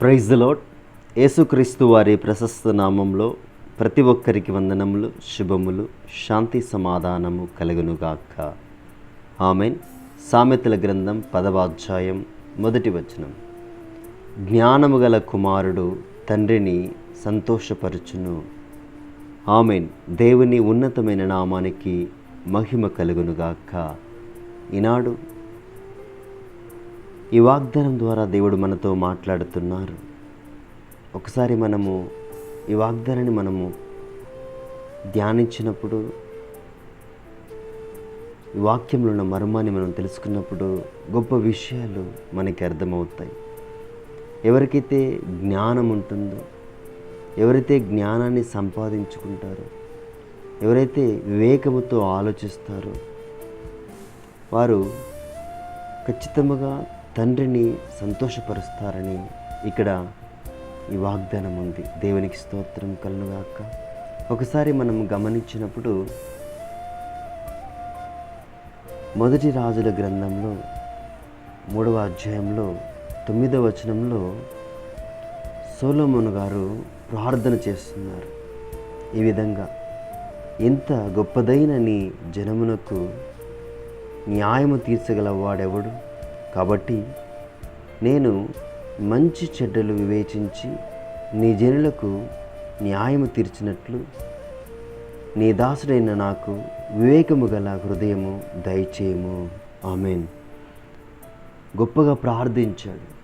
Praise the యేసుక్రీస్తు వారి ప్రశస్త నామంలో ప్రతి ఒక్కరికి వందనములు శుభములు శాంతి సమాధానము కలుగునుగాక. ఆమెన్. సామెతల గ్రంథం పదవాధ్యాయం మొదటి వచనం. జ్ఞానము గల కుమారుడు తండ్రిని సంతోషపరచును. ఆమెన్. దేవుని ఉన్నతమైన నామానికి మహిమ కలుగునుగాక. ఈనాడు ఈ వాగ్దానం ద్వారా దేవుడు మనతో మాట్లాడుతున్నారు. ఒకసారి మనము ఈ వాగ్దానాన్ని మనము ధ్యానించినప్పుడు ఈ వాక్యంలో ఉన్న మర్మాన్ని మనం తెలుసుకున్నప్పుడు గొప్ప విషయాలు మనకి అర్థమవుతాయి. ఎవరికైతే జ్ఞానం ఉంటుందో ఎవరైతే జ్ఞానాన్ని సంపాదించుకుంటారో ఎవరైతే వివేకముతో ఆలోచిస్తారో వారు ఖచ్చితంగా తండ్రిని సంతోషపరుస్తారని ఇక్కడ ఈ వాగ్దానం ఉంది. దేవునికి స్తోత్రం కలుగాక ఒకసారి మనం గమనించినప్పుడు మొదటి రాజుల గ్రంథంలో మూడవ అధ్యాయంలో తొమ్మిదవ వచనంలో సోలోమోన్ గారు ప్రార్థన చేస్తున్నారు. ఈ విధంగా ఇంత గొప్పదైన నీ జనమునకు న్యాయము తీర్చగల వాడెవడు కాబట్టి నేను మంచి చెడ్డలు వివేచించి నీ జనులకు న్యాయము తీర్చినట్లు నీ దాసుడైన నాకు వివేకము గల హృదయము దయచేయము. ఆమెన్. గొప్పగా ప్రార్థించాడు.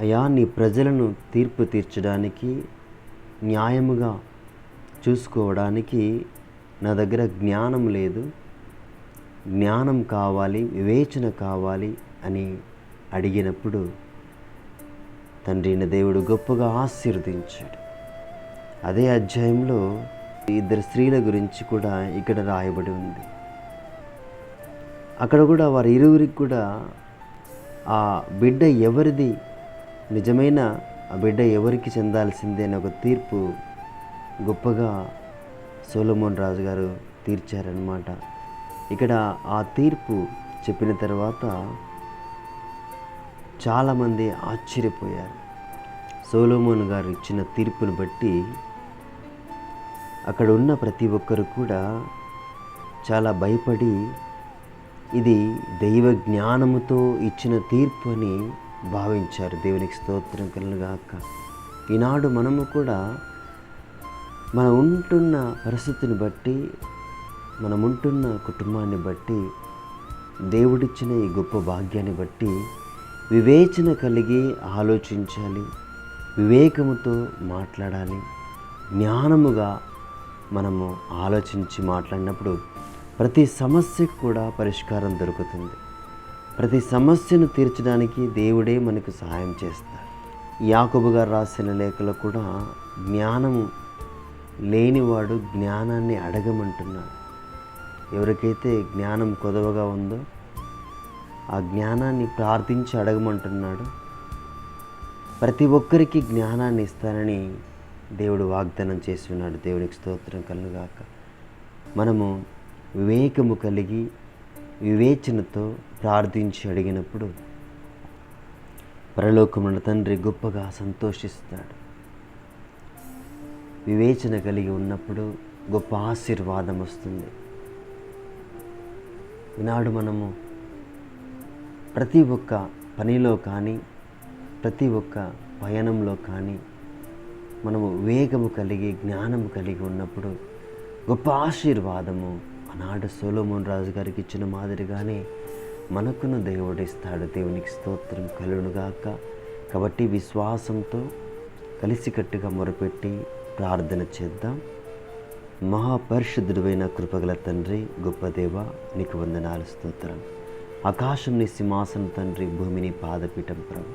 అయా నీ ప్రజలను తీర్పు తీర్చడానికి న్యాయముగా చూసుకోవడానికి నా దగ్గర జ్ఞానం లేదు. జ్ఞానం కావాలి వివేచన కావాలి అని అడిగినప్పుడు తండ్రిని దేవుడు గొప్పగా ఆశీర్వదించాడు. అదే అధ్యాయంలో ఇద్దరు స్త్రీల గురించి కూడా ఇక్కడ రాయబడి ఉంది. అక్కడ కూడా వారి ఇరువురికి కూడా ఆ బిడ్డ ఎవరిది? నిజమైన ఆ బిడ్డ ఎవరికి చెందాల్సిందే అని ఒక తీర్పు గొప్పగా సోలమోన్ రాజు గారు తీర్చారనమాట ఇక్కడ ఆ తీర్పు చెప్పిన తర్వాత చాలామంది ఆశ్చర్యపోయారు. సోలోమోన్ గారు ఇచ్చిన తీర్పును బట్టి అక్కడ ఉన్న ప్రతి ఒక్కరు కూడా చాలా భయపడి ఇది దైవ జ్ఞానముతో ఇచ్చిన తీర్పు అని భావించారు. దేవునికి స్తోత్రం కలుగాక ఈనాడు మనము కూడా మనం ఉంటున్న పరిస్థితిని బట్టి మనం ఉంటున్న కుటుంబాన్ని బట్టి దేవుడిచ్చిన ఈ గొప్ప భాగ్యాన్ని బట్టి వివేచన కలిగి ఆలోచించాలి వివేకముతో మాట్లాడాలి జ్ఞానముగా మనము ఆలోచించి మాట్లాడినప్పుడు ప్రతి సమస్యకు కూడా పరిష్కారం దొరుకుతుంది. ప్రతి సమస్యను తీర్చడానికి దేవుడే మనకు సహాయం చేస్తాడు యాకబు గారు రాసిన లేఖలో కూడా జ్ఞానము లేనివాడు జ్ఞానాన్ని అడగమంటున్నాడు. ఎవరికైతే జ్ఞానం కొదవగా ఉందో ఆ జ్ఞానాన్ని ప్రార్థించి అడగమంటున్నాడు. ప్రతి ఒక్కరికి జ్ఞానాన్ని ఇస్తానని దేవుడు వాగ్దానం చేసి ఉన్నాడు దేవునికి స్తోత్రం కలుగాక. మనము వివేకము కలిగి వివేచనతో ప్రార్థించి అడిగినప్పుడు పరలోకమున తండ్రి గొప్పగా సంతోషిస్తాడు. వివేచన కలిగి ఉన్నప్పుడు గొప్ప ఆశీర్వాదం వస్తుంది. ఈనాడు మనము ప్రతి ఒక్క పనిలో కానీ ప్రతి ఒక్క పయనంలో కానీ మనము వేగము కలిగి జ్ఞానము కలిగి ఉన్నప్పుడు గొప్ప ఆశీర్వాదము ఆనాడు సోలోమోన్ రాజు గారికి ఇచ్చిన మాదిరిగానే మనకును దేవుడిస్తాడు. దేవునికి స్తోత్రం కలుగునుగాక కాబట్టి విశ్వాసంతో కలిసికట్టుగా మొరపెట్టి ప్రార్థన చేద్దాం. మహాపరిశుద్ధుడైన కృపగల తండ్రి గొప్ప దేవ నీకు వందనాలు స్తోత్రం ఆకాశం నీ సింహాసనం తండ్రి భూమిని పాదపీఠం ప్రభు.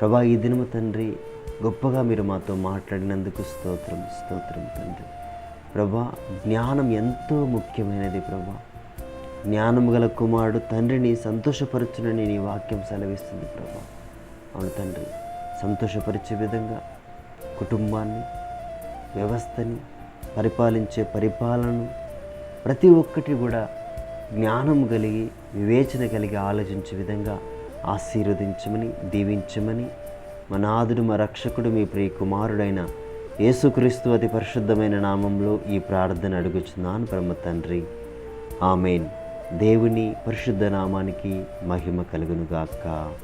ప్రభా ఈ దినము తండ్రి గొప్పగా మీరు మాతో మాట్లాడినందుకు స్తోత్రం స్తోత్రం తండ్రి. ప్రభా జ్ఞానం ఎంతో ముఖ్యమైనది ప్రభా. జ్ఞానము గల కుమారుడు తండ్రిని సంతోషపరచునని నీ వాక్యం సెలవిస్తుంది ప్రభా. అవును తండ్రి సంతోషపరిచే విధంగా కుటుంబాన్ని వ్యవస్థని పరిపాలించే పరిపాలనను ప్రతి ఒక్కటి కూడా జ్ఞానం కలిగి వివేచన కలిగి ఆలోచించే విధంగా ఆశీర్వదించమని దీవించమని మా నాదుడు మా రక్షకుడు మీ ప్రియ కుమారుడైన యేసుక్రీస్తు అతి పరిశుద్ధమైన నామంలో ఈ ప్రార్థన అడుగుచున్నాను బ్రహ్మ తండ్రి. ఆమెన్. దేవుని పరిశుద్ధ నామానికి మహిమ కలుగునుగాక.